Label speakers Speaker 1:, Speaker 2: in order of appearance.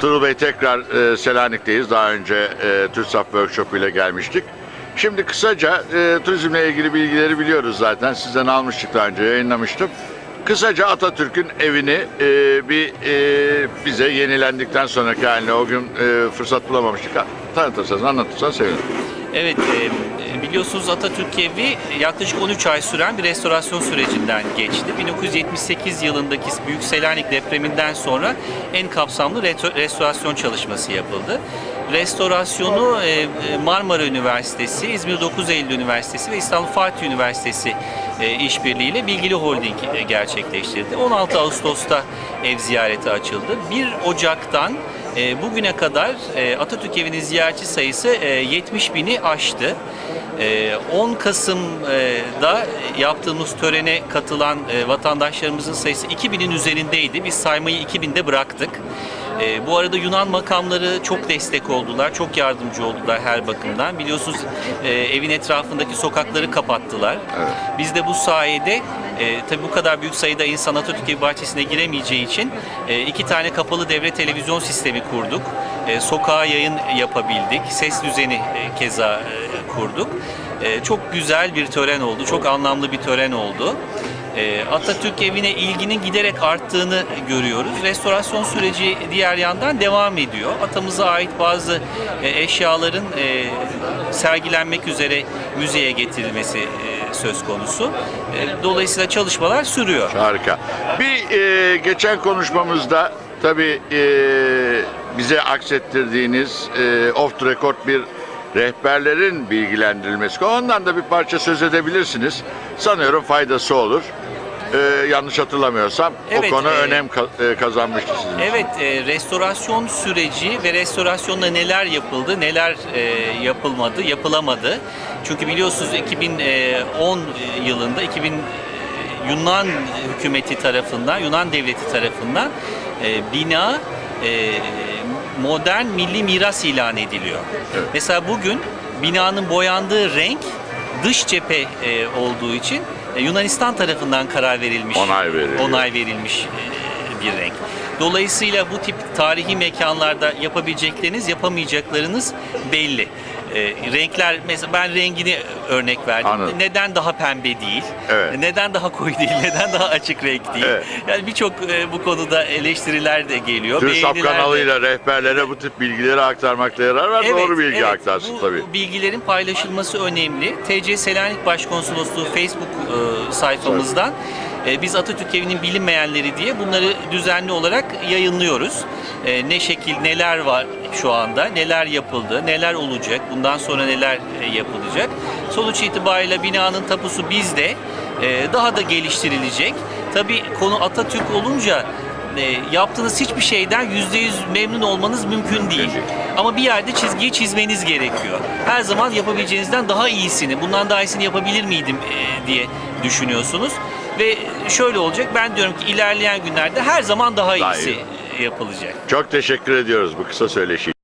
Speaker 1: Turul Bey tekrar e, Selanik'teyiz. Daha önce e, TÜRSAP Workshop ile gelmiştik. Şimdi kısaca e, turizmle ilgili bilgileri biliyoruz zaten. Sizden almıştık daha önce yayınlamıştım. Kısaca Atatürk'ün evini e, bir e, bize yenilendikten sonraki haline o gün e, fırsat bulamamıştık. Tanıtırsanız, anlatırsanız sevinirim.
Speaker 2: Evet, e, biliyorsunuz Atatürk Evi yaklaşık 13 ay süren bir restorasyon sürecinden geçti. 1978 yılındaki Büyük Selanik depreminden sonra en kapsamlı restorasyon çalışması yapıldı. Restorasyonu e, e, Marmara Üniversitesi, İzmir 9 Eylül Üniversitesi ve İstanbul Fatih Üniversitesi e, işbirliğiyle Bilgili Holding gerçekleştirdi. 16 Ağustos'ta ev ziyareti açıldı. 1 Ocak'tan e, bugüne kadar e, Atatürk Evi'nin ziyaretçi sayısı e, 70 bini aştı. E, 10 Kasım'da yaptığımız törene katılan e, vatandaşlarımızın sayısı 2000'in üzerindeydi. Biz saymayı 2000'de bıraktık. E, bu arada Yunan makamları çok destek oldular, çok yardımcı oldular her bakımdan. Biliyorsunuz e, evin etrafındaki sokakları kapattılar.
Speaker 1: Evet.
Speaker 2: Biz de bu sayede e, tabii bu kadar büyük sayıda insan Atatürk Evi bahçesine giremeyeceği için e, iki tane kapalı devre televizyon sistemi kurduk. E, sokağa yayın yapabildik. Ses düzeni e, keza e, kurduk. E, çok güzel bir tören oldu. Çok anlamlı bir tören oldu. E, Atatürk evine ilginin giderek arttığını görüyoruz. Restorasyon süreci diğer yandan devam ediyor. Atamıza ait bazı e, eşyaların e, sergilenmek üzere müzeye getirilmesi e, söz konusu. Dolayısıyla çalışmalar sürüyor.
Speaker 1: Harika. Bir e, geçen konuşmamızda tabii e, bize aksettirdiğiniz e, off the record bir rehberlerin bilgilendirilmesi. Ondan da bir parça söz edebilirsiniz. Sanıyorum faydası olur. E, yanlış hatırlamıyorsam
Speaker 2: Evet,
Speaker 1: o konu
Speaker 2: e,
Speaker 1: önem e, kazanmıştı sizin.
Speaker 2: Evet, e, restorasyon süreci ve restorasyonda neler yapıldı, neler e, yapılmadı, yapılamadı. Çünkü biliyorsunuz 2010 yılında 2000 e, Yunan hükümeti tarafından, Yunan devleti tarafından e, bina e, modern milli miras ilan ediliyor.
Speaker 1: Evet.
Speaker 2: Mesela bugün binanın boyandığı renk dış cephe e, olduğu için e, Yunanistan tarafından karar verilmiş.
Speaker 1: Onay veriliyor.
Speaker 2: Onay verilmiş e, bir renk. Dolayısıyla bu tip tarihi mekanlarda yapabilecekleriniz, yapamayacaklarınız belli. E, renkler mesela ben rengini örnek verdim.
Speaker 1: Anladım.
Speaker 2: Neden daha pembe değil?
Speaker 1: Evet.
Speaker 2: Neden daha koyu değil? Neden daha açık renk değil?
Speaker 1: Evet.
Speaker 2: Yani birçok e, bu konuda eleştiriler de geliyor.
Speaker 1: TÜRSAP
Speaker 2: beğeniler de-
Speaker 1: kanalıyla rehberlere bu tip bilgileri aktarmakta yarar var. Doğru bilgi
Speaker 2: evet.
Speaker 1: aktarsın
Speaker 2: bu,
Speaker 1: tabii.
Speaker 2: Bu bilgilerin paylaşılması önemli. TC Selanik Başkonsolosluğu Facebook e, sayfamızdan e, biz Atatürk Evi'nin bilinmeyenleri diye bunları düzenli olarak yayınlıyoruz. E, ne şekil, neler var şu anda, neler yapıldı, neler olacak, bundan sonra neler e, yapılacak. Sonuç itibariyle binanın tapusu bizde. E, daha da geliştirilecek. Tabii konu Atatürk olunca e, yaptığınız hiçbir şeyden %100 memnun olmanız mümkün değil. Ama bir yerde çizgiyi çizmeniz gerekiyor. Her zaman yapabileceğinizden daha iyisini, bundan daha iyisini yapabilir miydim e, diye düşünüyorsunuz. Ve şöyle olacak, ben diyorum ki ilerleyen günlerde her zaman daha
Speaker 1: Daha
Speaker 2: iyisi
Speaker 1: iyi.
Speaker 2: Yapılacak.
Speaker 1: Çok teşekkür ediyoruz bu kısa söyleşi.